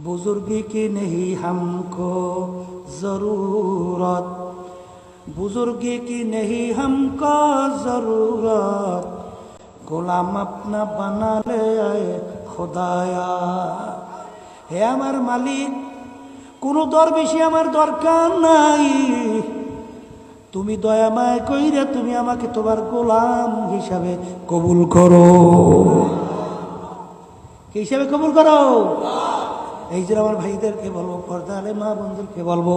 बुजुर्गी की नहीं हमको जरूरत बुजुर्गी की नहीं हमको जरूरत গোলাম আপনা বানালে আয় খোদায়া হে আমার মালিক কোনো দরবেশি আমার দরকার নাই তুমি দয়াময় কইরে তুমি আমাকে তোমার গোলাম হিসাবে কবুল করো কি হিসাবে কবুল করো এই যে আমার ভাইদেরকে বলব পর্দা আলে মা বন্ধুরকে বলব,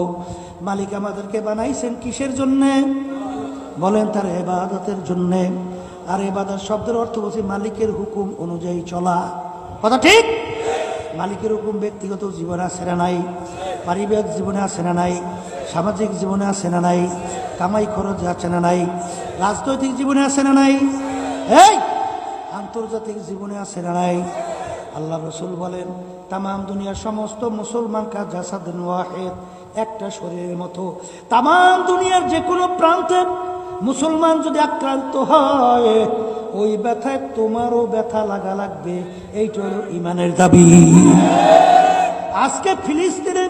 মালিক আমাদেরকে বানাইছেন কিসের জন্যে? বলেন তার এবাদতের জন্যে। আর এবাদত শব্দের অর্থ বলছি মালিকের হুকুম অনুযায়ী চলা। কথা ঠিক? মালিকের হুকুম ব্যক্তিগত জীবনে আছে না নাই, পারিবারিক জীবনে আছে না নাই, সামাজিক জীবনে আছে না নাই, কামাই খরচ আছে না নাই, রাজনৈতিক জীবনে আছে না নাই, এই আন্তর্জাতিক জীবনে আছে না নাই। আল্লাহ রসুল বলেন তাম দুনিয়ার সমস্ত মুসলমান কাজ জাসাদিন ওয়াহেদ, একটা শরীরের মতো। তাম দুনিয়ার যে কোনো প্রান্তে মুসলমান যদি আক্রান্ত হয়, ওই ব্যথায় তোমারও ব্যথা লাগা লাগবে। এইটা হলো ইমানের দাবি। আজকে ফিলিস্তিনে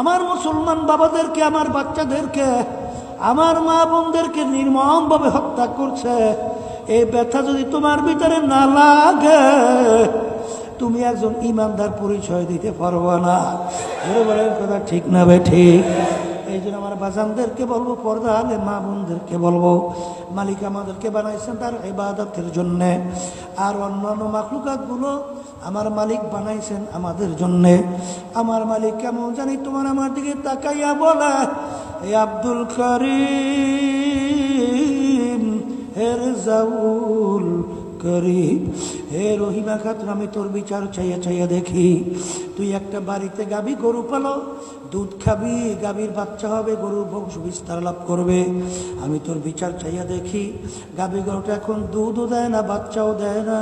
আমার মুসলমান বাবাদেরকে, আমার বাচ্চাদেরকে, আমার মা বোনদেরকে নির্মমভাবে হত্যা করছে। এই ব্যথা যদি তোমার ভিতরে না লাগে তুমি একজন ইমানদার পরিচয় দিতে পারব না। বলেন কথা ঠিক না ভাই, ঠিক। এই জন্য আমার বাজানদেরকে বলব পর্দা আলে মা বোনদেরকে বলব, মালিক আমাদেরকে বানাইছেন তার ইবাদতের জন্যে। আর অন্যান্য মাকলুকাতগুলো আমার মালিক বানাইছেন আমাদের জন্যে। আমার মালিক কেমন জানি তোমার আমার দিকে তাকাইয়া বলে এই আব্দুল করিম, হের জাউল করিম হে রহিমা খাতুন, আমি তোর বিচার চাইয়া চাইয়া দেখি, তুই একটা বাড়িতে গাবি, গরু পালো, দুধ খাবি গাভীর বাচ্চা হবে, গরুর বংশ বিস্তার লাভ করবে। আমি তোর বিচার চাইয়া দেখি গাভী গরুটা এখন দুধও দেয় না, বাচ্চাও দেয় না।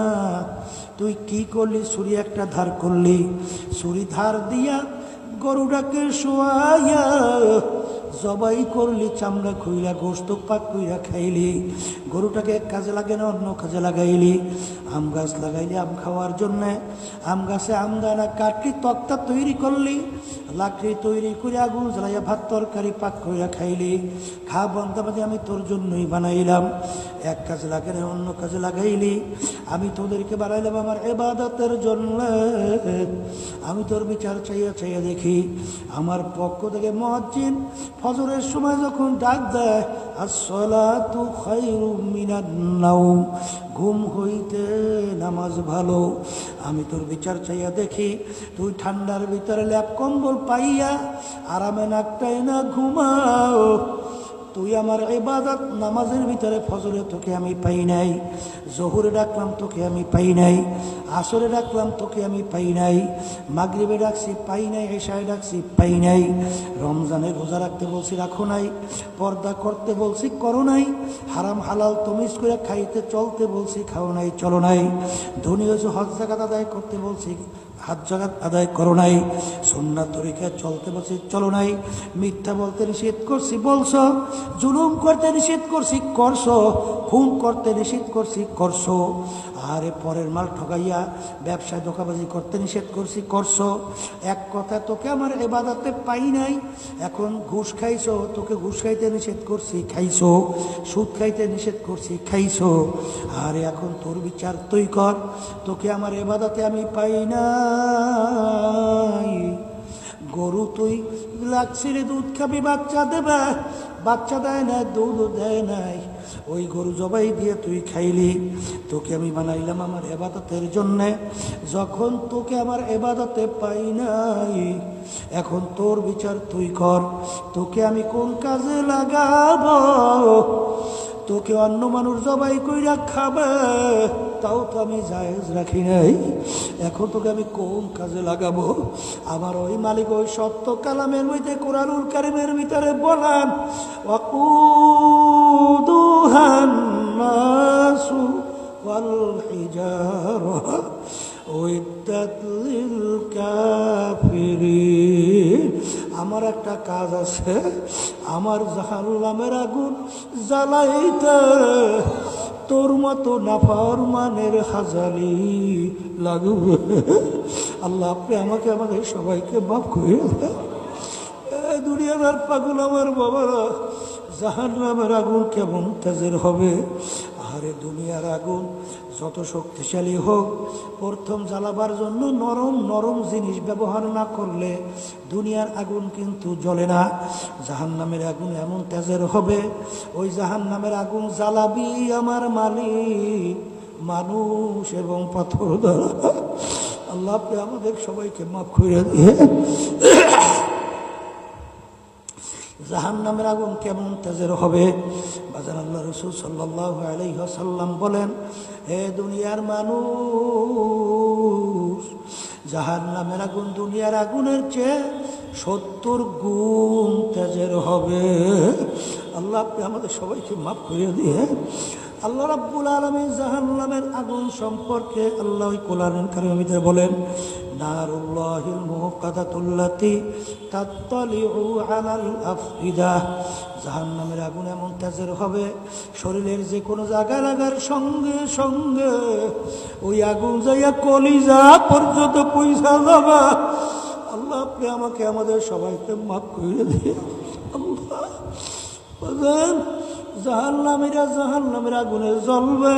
তুই কি করলি? ছুরি একটা ধার করলি। ছুরি ধার দিয়া গরুটাকে শোয়াইয়া জবাই করলি, চামড়া খুইলা গোস্ত পাক কইরা খাইলি। গরুটাকে এক কাজে লাগে না, অন্য কাজে লাগাইলি। আম গাছ লাগাইলি আম খাওয়ার জন্যে। আম গাছে আম দানা কাটলি, তক্তা তৈরি করলি। লাকড়ি তৈরি করে আগুন জ্বালাইয়া ভাত তরকারি পাক কইরা খাইলি। খা বন্ধাবাদে আমি তোর জন্যই বানাইলাম। এক কাজে লাগে না অন্য কাজে লাগাইলি। আমি তোদেরকে বানাইলাম আমার এবাদতের জন্য। আমি তোর বিচার চাইয়া চাইয়া দেখি, আমার পক্ষ থেকে মহাজিন ফজরের সময় যখন ডাক দেয়, আসসালাতু খায়রুম মিনান নাওম। ঘুম হইতে নামাজ ভালো। আমি তোর বিচার চাইয়া দেখি, তুই ঠান্ডার ভিতরে ল্যাপ কম্বল পাইয়া আরামে নাকটাই না ঘুমাও। তুই আমার এবাদত নামাজের ভিতরে ফজরে তোকে আমি পাই নাই, জহুরে ডাকলাম তোকে আমি পাই নাই, আসরে ডাকলাম তোকে আমি পাই নাই, মাগরিবে ডাকছি পাই নাই এশায় ডাকছি পাই নাই, রমজানে রোজা রাখতে বলছি রাখো নাই, পর্দা করতে বলছি করো নাই, হারাম হালাল তমিজ করে খাইতে চলতে বলছি খাও নাই, চলো নাই ধনী হজ জাগাত আদায় করতে বলছি হাত জাগাত আদায় করো নাই সন্ন্যার তরিকায় চলতে বলছি, চলো নাই। মিথ্যা বলতে নিষেধ করছি, বলছো। জুলুম করতে নিষেধ করছি, করছ। খুন করতে নিষেধ করছি, করছ। আরে পরের মাল ঠকাইয়া ব্যবসায় ধোকাবাজি করতে নিষেধ করছি, করছ। এক কথা, তোকে আমার এবাদাতে পাই নাই। এখন ঘুষ খাইছো, তোকে ঘুষ খাইতে নিষেধ করছি, খাইছো। সুদ খাইতে নিষেধ করছি, খাইছো। আরে এখন তোর বিচার তুই কর, তোকে আমার এবাদাতে আমি পাই নাই গরু তুই লাগছিলি দুধ খাবি, বাচ্চা দেবে। বাচ্চা দেয় না দুধ দেয় নাই। ওই গরু জবাই দিয়ে তুই খাইলি। তোকে আমি বানাইলাম আমার এবাদতের জন্যে। যখন তোকে আমার এবাদতে পাই নাই, এখন তোর বিচার তুই কর। তোকে আমি কোন কাজে লাগাবো? তোকে অন্য মানুষ জবাই কইরা খাবে, তাও তো আমি জায়েজ রাখি নাই। এখন তোকে আমি কোন কাজে লাগাবো? আমার ওই মালিক ওই সত্য কালামের মধ্যে কোরআনুল কারিমের ভিতরে বলেন অকুদুহান নাসু ওয়াল হিজারা উইদ্দাত লিল কাফিরিন আমার একটা কাজ আছে আমার জাহান্নামের আগুন জ্বালাইতে, তোর মতো নাফরমানের হাজালি লাগবে। আল্লাহ, আপনি আমাকে আমাদের সবাইকে মাফ করে দেন। এ পাগল আমার বাবারা জাহান নামের আগুন কেমন তেজের হবে? আরে দুনিয়ার আগুন যত শক্তিশালী হোক, প্রথম জ্বালাবার জন্য নরম নরম জিনিস ব্যবহার না করলে দুনিয়ার আগুন কিন্তু জ্বলে না। জাহান নামের আগুন এমন তেজের হবে, ওই জাহান নামের আগুন জ্বালাবি আমার মালিক, মানুষ এবং পাথর দ্বারা আল্লাহ আমাদের সবাইকে মাফ করে দিয়ে জাহান নামের আগুন কেমন তেজের হবে? বাজার আল্লাহ রসুল সাল্লাহ আলাইসাল্লাম বলেন, হে দুনিয়ার মানুষ জাহান নামের আগুন দুনিয়ার আগুনের চেয়ে সত্তর গুণ তেজের হবে। আল্লাহ, আপনি আমাদের সবাইকে মাফ করে দিয়ে, আল্লাহ রাব্বুল আলমী জাহান নামের আগুন সম্পর্কে আল্লাহ কোরআন কারিমিতে বলেন নারুল্লাহিল মুকাদাতুল্লাতি তাত্তালিউ আলাল আফইদা। জাহান্নামের আগুন এমন তেজের হবে, শরীরের যে কোনো জায়গা লাগার সঙ্গে সঙ্গে ওই আগুন যাইয়া কলিজা পর্যন্ত পয়সা যাবা। আল্লাহ আপনি আমাকে, আমাদের সবাইকে মাফ করে দিয়ে আল্লাহ জাহান্নামীরা জাহান্নামের আগুনে জ্বলবে।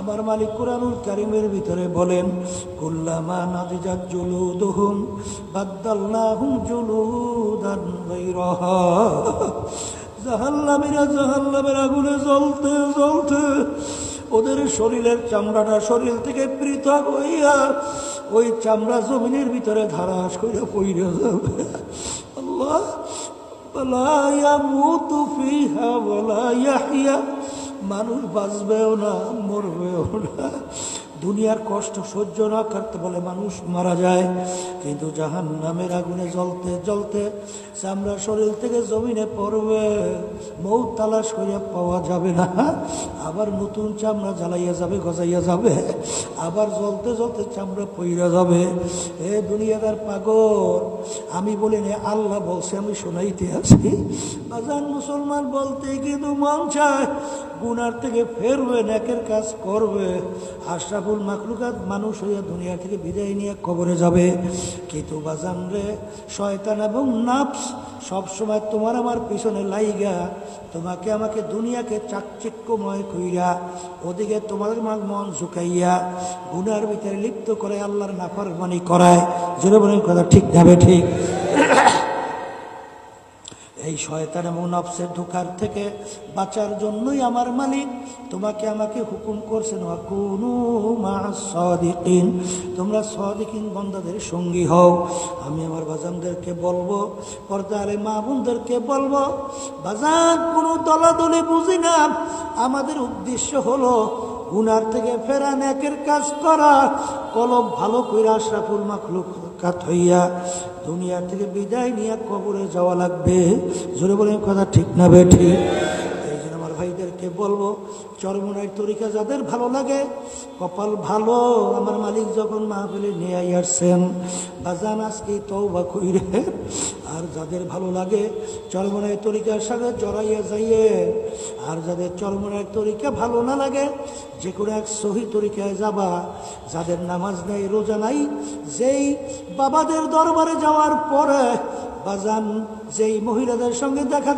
আমার মালিক কোরআনুল কারিমের ভিতরে বলেন কুল্লামা নাদিজাত জুলুদুহুম বাদ্দাল্লাহুম জুলুদান গায়রাহা জাহান্নামীরা জাহান্নামের আগুনে জ্বলতে জ্বলতে ওদের শরীরের চামড়াটা শরীর থেকে পৃথক হইয়া ওই চামড়া জমিনের ভিতরে ধারাস করে পইরে যাবে আল্লাহ বলা মুতু ফিহা বলা ইয়াহিয়া মানুষ বাঁচবেও না, মরবেও না। দুনিয়ার কষ্ট সহ্য না করতে বলে মানুষ মারা যায়। কিন্তু জাহান নামের আগুনে জ্বলতে জ্বলতে চামড়া শরীর থেকে জমিনে পড়বে মৌ তালাশ করিয়া পাওয়া যাবে না। আবার নতুন চামড়া জ্বালাইয়া যাবে, গজাইয়া যাবে। আবার জ্বলতে জ্বলতে চামড়া পইরা যাবে। এ দুনিয়াদার পাগল, আমি বলি নে, আল্লাহ বলছে, আমি শোনাইতে আছি আজান মুসলমান বলতে কিন্তু মন চায় গুনার থেকে ফেরবে নেকের কাজ করবে। আশরাফুল মাকলুকাত মানুষ হইয়া দুনিয়া থেকে বিদায় নিয়ে কবরে যাবে। কিন্তু বাজান রে শয়তান এবং নাফস সবসময় তোমার আমার পিছনে লাইগা। তোমাকে আমাকে দুনিয়াকে চাকচিক্যময় কইরা, ওদিকে তোমার মাগ মন ঝুঁকাইয়া, গুনার ভিতরে লিপ্ত করে আল্লাহর নাফরমানি করায়। জোরে বলে কথা ঠিক যাবে ঠিক? এই শয়তান এবং নফসের ধোকার থেকে বাঁচার জন্যই আমার মালিক। তোমাকে আমাকে হুকুম করছেন কোনো সদিকিন। তোমরা সদিকিন বন্দাদের সঙ্গী হও। আমি আমার বাজানদেরকে বলব, পর্দারে মা বোনদেরকে বলব, বাজান, কোনো দলাদলি বুঝি না। আমাদের উদ্দেশ্য হলো গুনার থেকে ফেরা, নেকের কাজ করা, কলম ভালো কইরা আশরাফুল মাখলুক কাত হইয়া দুনিয়ার থেকে বিদায় নিয়ে কবরে যাওয়া লাগবে। জোরে বলে কথা ঠিক না বে ঠিক? এই জন্য আমার ভাইদেরকে বলব চরমনার তরিকা যাদের ভালো লাগে, কপাল ভালো। আমার মালিক যখন মাহফিলে নিয়ে আসছেন, বাজান আজকে তৌবা কইরে আর যাদের ভালো লাগে চরমনায় তরিকার সঙ্গে জড়াইয়া যাইয়ে। আর যাদের চরমনায় তরিকা ভালো না লাগে, যে কোনো এক সহি তরিকায় যাবা। যাদের নামাজ নেই, রোজা নাই, যেই বাবাদের দরবারে যাওয়ার পরে বাজান, যেই মহিলাদের সঙ্গে দেখা